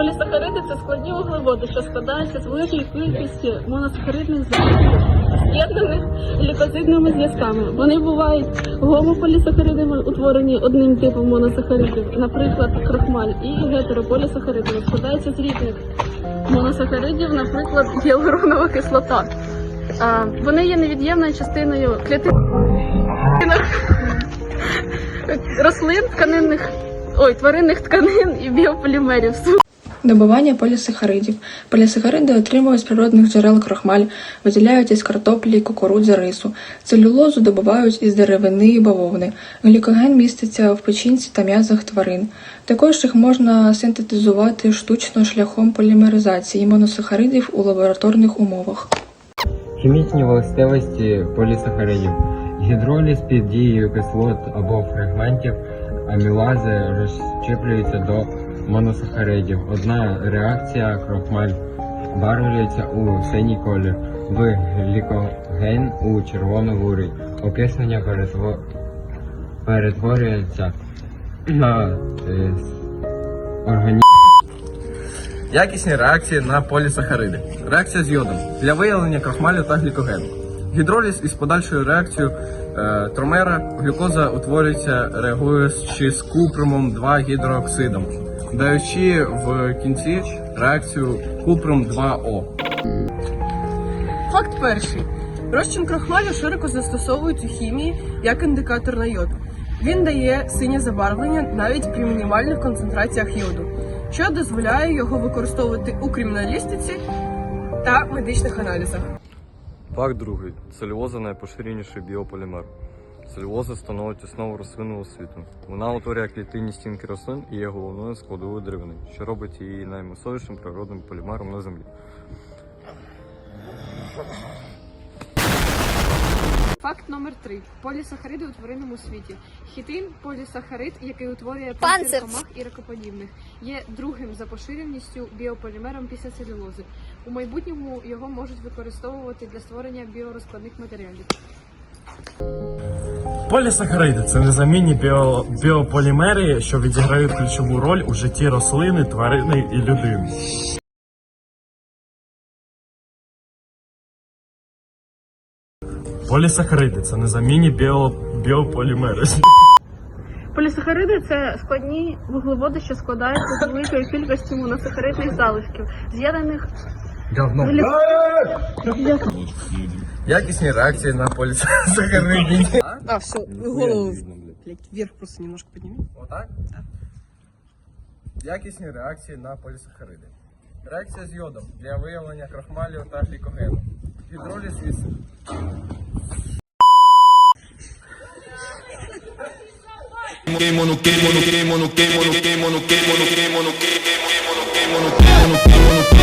Полісахариди це складні вуглеводи, що складаються з великої кількості моносахаридних зв'язків, з'єднаних лікозидними зв'язками. Вони бувають гомополісахаридами, утворені одним типом моносахаридів, наприклад, крахмаль, і гетерополісахаридами складаються з різних моносахаридів, наприклад, гіалуронова кислота. А, вони є невід'ємною частиною клітин рослин, тканинних, ой, тваринних тканин і біополімерів. Добування полісахаридів. Полісахариди отримують з природних джерел крохмаль, виділяють із картоплі, кукурудзи, рису. Целюлозу добувають із деревини і бавовни. Глікоген міститься в печінці та м'язах тварин. Також їх можна синтетизувати штучно шляхом полімеризації моносахаридів у лабораторних умовах. Хімічні властивості полісахаридів. Гідроліз під дією кислот або фрагментів амілази розщеплюється до моносахаридів. Одна реакція крохмаль барвлюється у синій колір, в глікоген у червоно-бурий. Окиснення перетво- перетворюється на е, органі... Якісні реакції на полісахариди. Реакція з йодом для виявлення крахмалю та глікогену. Гідроліз із подальшою реакцією е, тромера глюкоза утворюється реагуючи з купримом 2 гідрооксидом, даючи в кінці реакцію купрум 2О. Факт перший. Розчин крахмалю широко застосовують у хімії як індикатор на йод. Він дає синє забарвлення навіть при мінімальних концентраціях йоду, що дозволяє його використовувати у криміналістиці та медичних аналізах. Факт другий. Целюлоза найпоширеніший біополімер. Целюлоза становить основу рослинного світу. Вона утворює клітинні стінки рослин і є головною складовою деревини, що робить її наймасовішим природним полімером на землі. Факт номер три. Полісахариди у тваринному світі. Хітин полісахарид, який утворює Панцир. комах і ракоподібних, є другим за поширеністю біополімером після целюлози. У майбутньому його можуть використовувати для створення біорозкладних матеріалів. Полісахариди це незамінні біо, біополімери, що відіграють ключову роль у житті рослини, тварини і людини. Полісахариди це незамінні біо, біополімери. Полісахариди це складні вуглеводи, що складаються з великої кількості моносахаридних залишків, з'єднаних Якісні реакції на полісахариди. А, все, голову вверх просто немножко подними. Отак? Якісні реакції на полісахариди. Реакція з йодом для виявлення крахмалю та глікогену. Гідроліз із quemo,